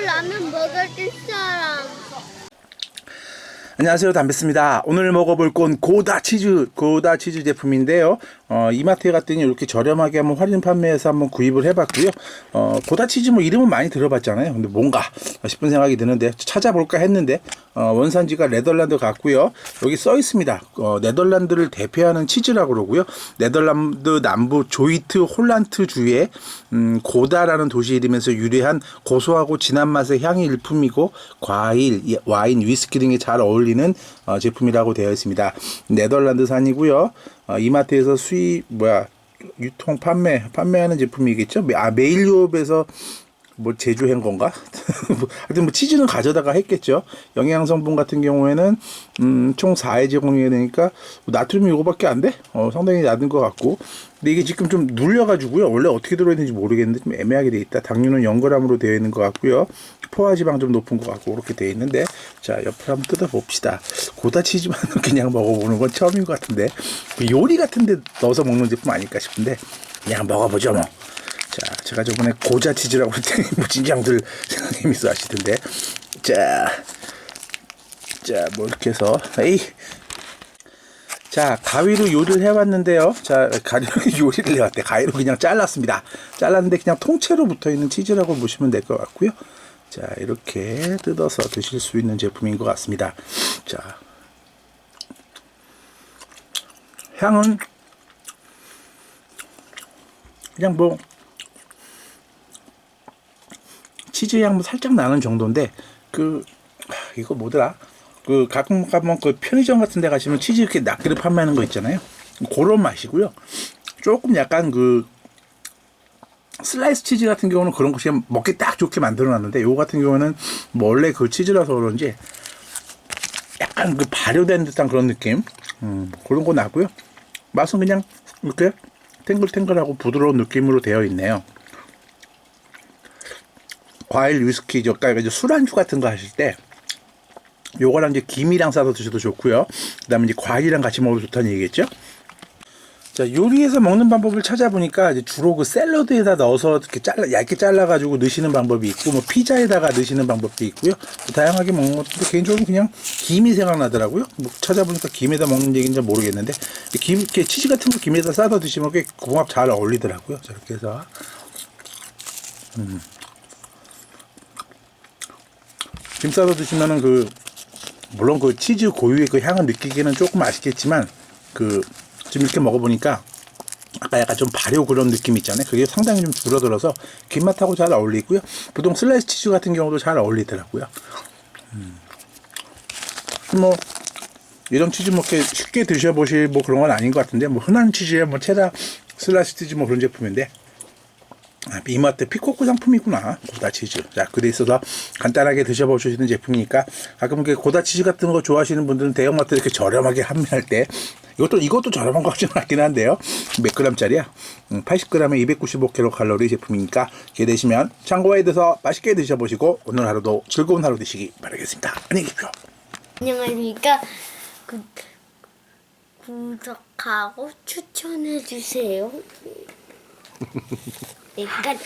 라면 먹을 사람. 안녕하세요. 담배입니다. 오늘 먹어볼 건 고다 치즈 고다 치즈 제품인데요. 어, 이마트에 갔더니 이렇게 저렴하게 한번 할인 판매해서 한번 구입을 해봤고요. 어, 고다 치즈 뭐 이름은 많이 들어봤잖아요. 근데 뭔가 싶은 생각이 드는데 찾아볼까 했는데 어, 원산지가 네덜란드 같고요. 여기 써 있습니다. 어, 네덜란드를 대표하는 치즈라고 그러고요. 네덜란드 남부 조이트 홀란트 주의 음, 고다라는 도시 이름에서 유래한 고소하고 진한 맛의 향이 일품이고 과일, 예, 와인, 위스키 등에 잘 어울리는 어, 제품이라고 되어 있습니다. 네덜란드산이고요. 어, 이마트에서 수입 뭐야 유통 판매 판매하는 제품이겠죠. 매- 아 메일 유업에서 뭐 제조한 건가? 뭐, 하여튼 뭐 치즈는 가져다가 했겠죠. 영양 성분 같은 경우에는 음, 총 4회 제공해야 되니까 나트륨이 이거밖에 안 돼? 어, 상당히 낮은 것 같고. 근데 이게 지금 좀 눌려가지고요. 원래 어떻게 들어있는지 모르겠는데 좀 애매하게 돼 있다. 당류는 0g으로 되어 있는 것 같고요. 포화지방 좀 높은 것 같고 그렇게 되어 있는데 자 옆에 한번 뜯어봅시다. 고다 치즈만 그냥 먹어보는 건 처음인 것 같은데 그 요리 같은데 넣어서 먹는 제품 아닐까 싶은데 그냥 먹어보죠 뭐. 자, 제가 저번에 고자 치즈라고 했더니 뭐 진장들 생각님이 하시던데. 자, 자, 뭐 이렇게 해서 에이. 자, 가위로 요리를 해왔는데요. 자, 가위로 요리를 해왔대. 가위로 그냥 잘랐습니다. 잘랐는데 그냥 통째로 붙어 있는 치즈라고 보시면 될 것 같고요. 자, 이렇게 뜯어서 드실 수 있는 제품인 것 같습니다. 자, 향은 그냥 뭐 치즈 향 살짝 나는 정도인데 그 하, 이거 뭐더라? 그 가끔 가면 그 편의점 같은 데 가시면 치즈 이렇게 낱개로 판매하는 거 있잖아요. 그런 맛이고요. 조금 약간 그 슬라이스 치즈 같은 경우는 그런 거 그냥 먹기 딱 좋게 만들어 놨는데 요거 같은 경우는 뭐 원래 그 치즈라서 그런지 약간 그 발효된 듯한 그런 느낌 음, 그런 거 나고요 맛은 그냥 이렇게 탱글탱글하고 부드러운 느낌으로 되어 있네요 과일 위스키 저까 이제 술안주 같은 거 하실 때 요거랑 이제 김이랑 싸서 드셔도 좋고요. 그다음에 이제 과일이랑 같이 먹어도 좋다는 얘기겠죠? 자 요리해서 먹는 방법을 찾아보니까 이제 주로 그 샐러드에다 넣어서 이렇게 잘라 얇게 잘라가지고 넣으시는 방법이 있고 뭐 피자에다가 넣으시는 방법도 있고요. 또 다양하게 먹는 것도 개인적으로 그냥 김이 생각나더라고요. 뭐 찾아보니까 김에다 먹는 얘기인지 모르겠는데 김 이렇게 치즈 같은 거 김에다 싸서 드시면 꽤 궁합 잘 어울리더라고요. 자 이렇게 해서. 음. 김 싸서 드시면은 그 물론 그 치즈 고유의 그 향을 느끼기는 조금 아쉽겠지만 그 지금 이렇게 먹어보니까 아까 약간 좀 발효 그런 느낌 있잖아요. 그게 상당히 좀 줄어들어서 김맛하고 잘 어울리고요. 보통 슬라이스 치즈 같은 경우도 잘 어울리더라고요. 음. 뭐 이런 치즈 뭐 이렇게 쉽게 드셔보실 뭐 그런 건 아닌 것 같은데 뭐 흔한 치즈에 뭐 체다 슬라이스 치즈 뭐 그런 제품인데 아, 이마트 피코코 상품이구나. 고다 치즈. 자 그래 있어서 간단하게 있는 제품이니까 가끔 이렇게 고다 치즈 같은 거 좋아하시는 분들은 대형마트 이렇게 저렴하게 판매할 때 이것도 이것도 저렴한 거 같지는 않긴 한데요. 몇 g짜리야? 80g에 295kcal 제품이니까 기회 되시면 참고해둬서 맛있게 드셔보시고 오늘 하루도 즐거운 하루 되시기 바라겠습니다. 안녕히 계십시오. 안녕하십니까. 구, 구독하고 추천해 주세요. 여기까지.